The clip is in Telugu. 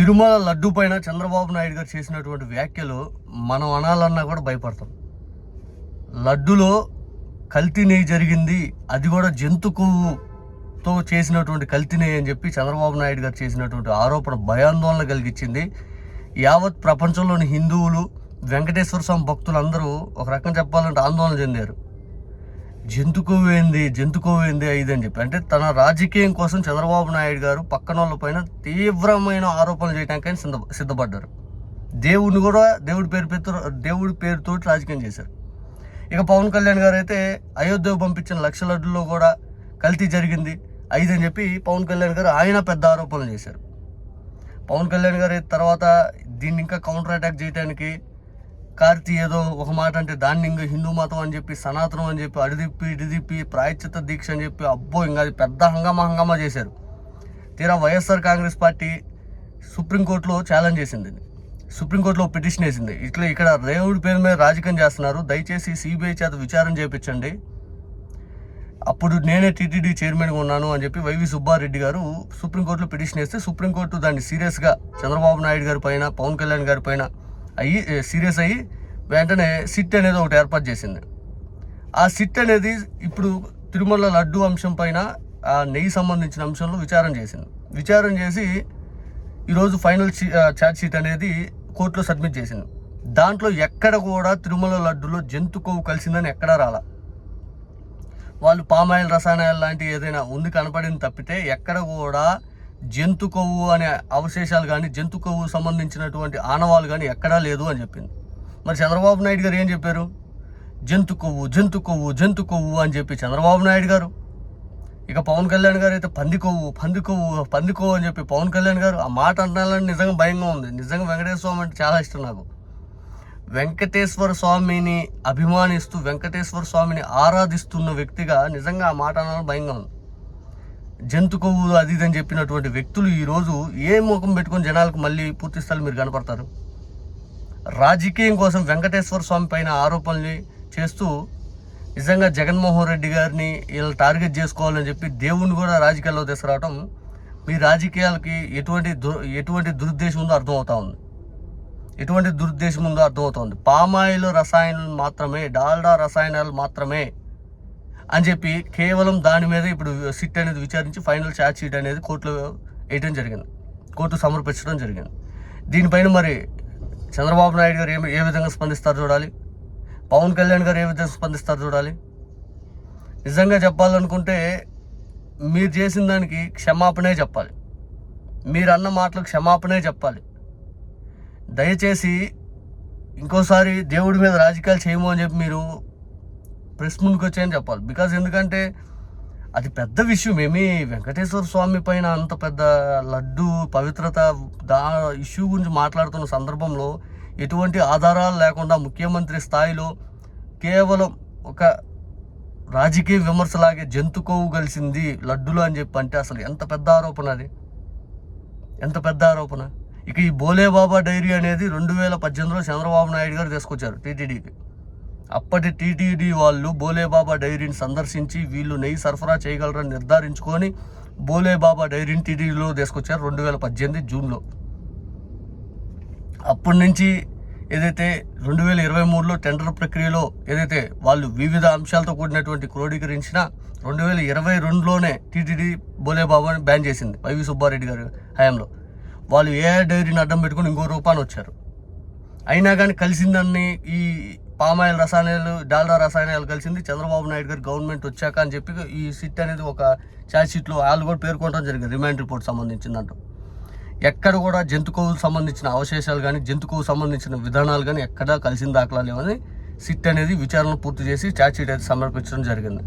తిరుమల లడ్డు పైన చంద్రబాబు నాయుడు గారు చేసినటువంటి వ్యాఖ్యలు మనం అనాలన్నా కూడా భయపడతాం. లడ్డులో కల్తీ నెయ్యి జరిగింది అది కూడా జంతు కొవ్వుతో చేసినటువంటి కల్తీ నెయ్యి అని చెప్పి చంద్రబాబు నాయుడు గారు చేసినటువంటి ఆరోపణ భయాందోళన కలిగించింది. యావత్ ప్రపంచంలోని హిందువులు వెంకటేశ్వర స్వామి భక్తులందరూ ఒక రకం చెప్పాలంటే ఆందోళన చెందారు. జంతుకోవేంది జంతుకోవేంది జంతు ఇది అని చెప్పి. అంటే తన రాజకీయం కోసం చంద్రబాబు నాయుడు గారు పక్కన వాళ్ళ పైన తీవ్రమైన ఆరోపణలు చేయడానికని సిద్ధ సిద్ధపడ్డారు. దేవుడిని కూడా దేవుడి పేరు పేరుతో దేవుడి పేరుతో రాజకీయం చేశారు. ఇక పవన్ కళ్యాణ్ గారు అయితే అయోధ్యకు పంపించిన లక్ష లడ్డుల్లో కూడా కల్తీ జరిగింది ఐదు అని చెప్పి పవన్ కళ్యాణ్ గారు ఆయన పెద్ద ఆరోపణలు చేశారు. పవన్ కళ్యాణ్ గారు తర్వాత దీన్ని ఇంకా కౌంటర్ అటాక్ చేయడానికి కార్తీ ఏదో ఒక మాట అంటే దాన్ని ఇంకా హిందూ మతం అని చెప్పి సనాతనం అని చెప్పి అడిదిప్పి ఇడిదిప్పి ప్రాయశ్చిత్త దీక్ష అని చెప్పి అబ్బో ఇంకా అది పెద్ద హంగామా హంగామా చేశారు. తీరా వైఎస్ఆర్ కాంగ్రెస్ పార్టీ సుప్రీంకోర్టులో ఛాలెంజ్ చేసింది సుప్రీంకోర్టులో పిటిషన్ వేసింది. ఇట్లా ఇక్కడ రేవుడి పేరు మీద రాజకీయం చేస్తున్నారు. దయచేసి సిబిఐ చేత విచారణ చేయించండి అప్పుడు నేనే టీటీడీ చైర్మన్గా ఉన్నాను అని చెప్పి వైవి సుబ్బారెడ్డి గారు సుప్రీంకోర్టులో పిటిషన్ వేస్తే సుప్రీంకోర్టు దాన్ని సీరియస్గా చంద్రబాబు నాయుడు గారి పైన పవన్ కళ్యాణ్ గారి పైన అయ్యి సీరియస్ అయ్యి వెంటనే సిట్ అనేది ఒకటి ఏర్పాటు చేసింది. ఆ సిట్ అనేది ఇప్పుడు తిరుమల లడ్డు అంశం పైన ఆ నెయ్యి సంబంధించిన అంశంలో విచారణ చేసింది. విచారణ చేసి ఈరోజు ఫైనల్ ఛార్జ్ షీట్ అనేది కోర్టులో సబ్మిట్ చేసింది. దాంట్లో ఎక్కడ కూడా తిరుమల లడ్డులో జంతు కొవ్వు కలిసిందని ఎక్కడా రాలా. వాళ్ళు పామాయిల్ రసాయనాలు లాంటి ఏదైనా ఉంది కనపడింది తప్పితే ఎక్కడ కూడా జంతు కొవ్వు అనే అవశేషాలు కానీ జంతు కొవ్వు సంబంధించినటువంటి ఆనవాలు కానీ ఎక్కడా లేదు అని చెప్పింది. మరి చంద్రబాబు నాయుడు గారు ఏం చెప్పారు? జంతు కొవ్వు జంతు కొవ్వు జంతు కొవ్వు అని చెప్పి చంద్రబాబు నాయుడు గారు. ఇక పవన్ కళ్యాణ్ గారు అయితే పంది కొవ్వు పంది కొవ్వు పంది కొవ్వు అని చెప్పి పవన్ కళ్యాణ్ గారు ఆ మాట అంటాలని నిజంగా భయంగా ఉంది. నిజంగా వెంకటేశ్వర స్వామి అంటే చాలా ఇష్టం నాకు. వెంకటేశ్వర స్వామిని అభిమానిస్తూ వెంకటేశ్వర స్వామిని ఆరాధిస్తున్న వ్యక్తిగా నిజంగా ఆ మాట అనాలని భయంగా ఉంది. జంతు కొవ్వు అది ఇది అని చెప్పినటువంటి వ్యక్తులు ఈరోజు ఏ ముఖం పెట్టుకొని జనాలకు మళ్ళీ పూర్తి స్థాయిలో మీరు కనపడతారు? రాజకీయం కోసం వెంకటేశ్వర స్వామి పైన ఆరోపణలు చేస్తూ నిజంగా జగన్మోహన్ రెడ్డి గారిని వీళ్ళు టార్గెట్ చేసుకోవాలని చెప్పి దేవుణ్ణి కూడా రాజకీయాల్లో తీసుకురావడం మీ రాజకీయాలకి ఎటువంటి దు ఎటువంటి దురుద్దేశం ఉందో అర్థమవుతా ఉంది. ఎటువంటి దురుద్దేశం ఉందో అర్థమవుతుంది పామాయిల్ రసాయనాలు మాత్రమే డాల్డా రసాయనాలు మాత్రమే అని చెప్పి కేవలం దాని మీద ఇప్పుడు సిట్ అనేది విచారించి ఫైనల్ ఛార్జ్ షీట్ అనేది కోర్టులో వేయడం జరిగింది. కోర్టు సమర్పించడం జరిగింది. దీనిపైన మరి చంద్రబాబు నాయుడు గారు ఏమి ఏ విధంగా స్పందిస్తారు చూడాలి? పవన్ కళ్యాణ్ గారు ఏ విధంగా స్పందిస్తారు చూడాలి? నిజంగా చెప్పాలనుకుంటే మీరు చేసిన దానికి క్షమాపణే చెప్పాలి. మీరు అన్న మాటలకు క్షమాపణే చెప్పాలి. దయచేసి ఇంకోసారి దేవుడి మీద రాజకీయాలు చేయము అని చెప్పి మీరు ప్రెస్ ముందుకు వచ్చాయని చెప్పాలి. బికాజ్ ఎందుకంటే అది పెద్ద విషయం. ఏమి వెంకటేశ్వర స్వామి పైన అంత పెద్ద లడ్డు పవిత్రత దా ఇష్యూ గురించి మాట్లాడుతున్న సందర్భంలో ఎటువంటి ఆధారాలు లేకుండా ముఖ్యమంత్రి స్థాయిలో కేవలం ఒక రాజకీయ విమర్శలాగే జంతుకోవు కలిసింది లడ్డులు అని చెప్పి అంటే అసలు ఎంత పెద్ద ఆరోపణ అది? ఎంత పెద్ద ఆరోపణ? ఇక ఈ బోలేబాబా డైరీ అనేది రెండు వేల పద్దెనిమిదిలో చంద్రబాబు నాయుడు గారు తీసుకొచ్చారు టీటీడీకి. అప్పటి టీటీడీ వాళ్ళు బోలేబాబా డైరీని సందర్శించి వీళ్ళు నెయ్యి సరఫరా చేయగలరని నిర్ధారించుకొని బోలేబాబా డైరీని టీటీడీలో తీసుకొచ్చారు రెండు వేల పద్దెనిమిది జూన్లో. అప్పటి నుంచి ఏదైతే రెండు వేల ఇరవై మూడులో టెండర్ ప్రక్రియలో ఏదైతే వాళ్ళు వివిధ అంశాలతో కూడినటువంటి క్రోడీకరించిన రెండు వేల ఇరవై రెండులోనే టీటీడీ బోలేబాబాని బ్యాన్ చేసింది వైవి సుబ్బారెడ్డి గారి హయాంలో. వాళ్ళు ఏ డైరీని అడ్డం పెట్టుకుని ఇంకో రూపాన్ని వచ్చారు. అయినా కానీ కలిసిందాన్ని ఈ పామాయిల్ రసాయనాలు డాల్డా రసాయనాలు కలిసింది. చంద్రబాబు నాయుడు గారు గవర్నమెంట్ వచ్చాక అని చెప్పి ఈ సిట్ అనేది ఒక ఛార్జ్ షీట్లో వాళ్ళు కూడా పేర్కొనడం జరిగింది. రిమాండ్ రిపోర్ట్ సంబంధించిందంటూ. ఎక్కడ కూడా జంతు సంబంధించిన అవశేషాలు కానీ జంతుకోవు సంబంధించిన విధానాలు కానీ ఎక్కడా కలిసిన దాఖలా లేవని సిట్ అనేది విచారణ పూర్తి చేసి ఛార్జ్ షీట్ అయితే సమర్పించడం జరిగింది.